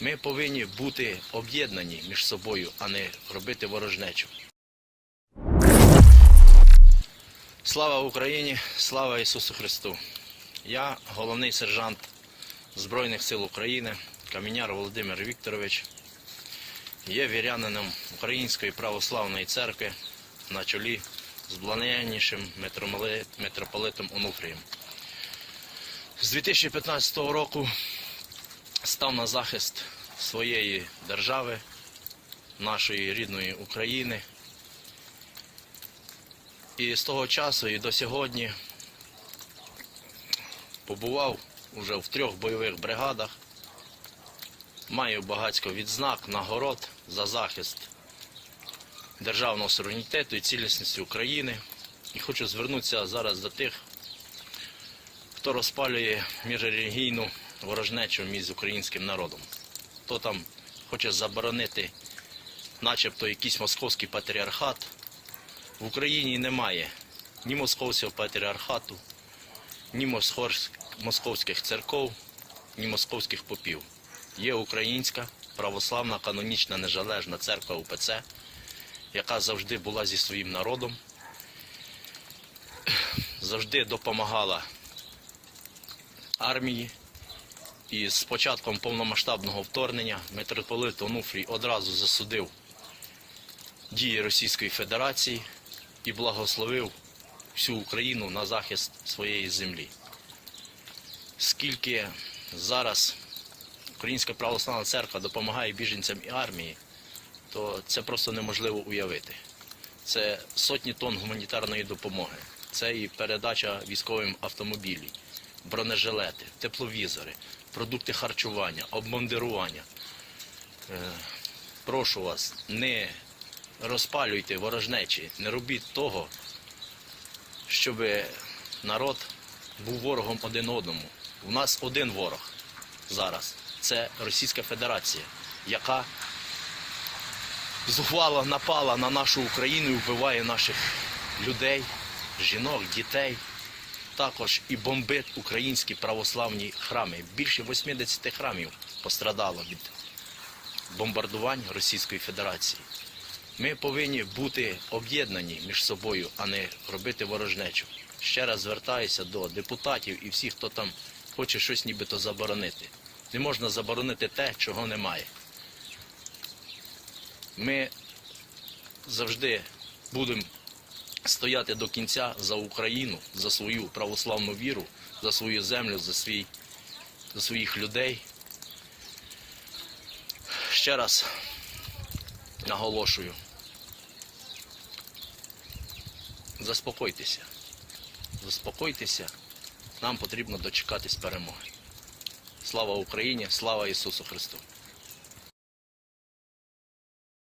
Ми повинні бути об'єднані між собою, а не робити ворожнечу. Слава Україні! Слава Ісусу Христу! Я головний сержант Збройних сил України, Каміняр Володимир Вікторович, є вірянином Української православної церкви на чолі з блаженнішим митромоли- митрополитом Онуфрієм. З 2015 року став на захист своєї держави, нашої рідної України. І з того часу і до сьогодні побував уже в трьох бойових бригадах. Маю багатько відзнак, нагород за захист державного суверенітету і цілісності України. І хочу звернутися зараз до тих, хто розпалює міжрелігійну ворожнечу між українським народом. Хто там хоче заборонити, начебто, якийсь московський патріархат. В Україні немає ні московського патріархату, ні московських церков, ні московських попів. Є українська православна канонічна незалежна церква УПЦ, яка завжди була зі своїм народом, завжди допомагала армії. І з початком повномасштабного вторгнення митрополит Онуфрій одразу засудив дії Російської Федерації і благословив всю Україну на захист своєї землі. Скільки зараз Українська православна церква допомагає біженцям і армії, то це просто неможливо уявити. Це сотні тонн гуманітарної допомоги, це і передача військовим автомобілів, бронежилети, тепловізори, продукти харчування, обмундирування. Е, Прошу вас, не розпалюйте ворожнечі, не робіть того, щоб народ був ворогом один одному. У нас один ворог зараз це Російська Федерація, яка зухвало напала на нашу Україну і вбиває наших людей, жінок, дітей. Також і бомбить українські православні храми. Більше 80 храмів пострадало від бомбардувань Російської Федерації. Ми повинні бути об'єднані між собою, а не робити ворожнечу. Ще раз звертаюся до депутатів і всіх, хто там хоче щось нібито заборонити. Не можна заборонити те, чого немає. Ми завжди будемо стояти до кінця за Україну, за свою православну віру, за свою землю, за, свій, за своїх людей. Ще раз наголошую. Заспокойтеся. Заспокойтеся. Нам потрібно дочекатись перемоги. Слава Україні, слава Ісусу Христу!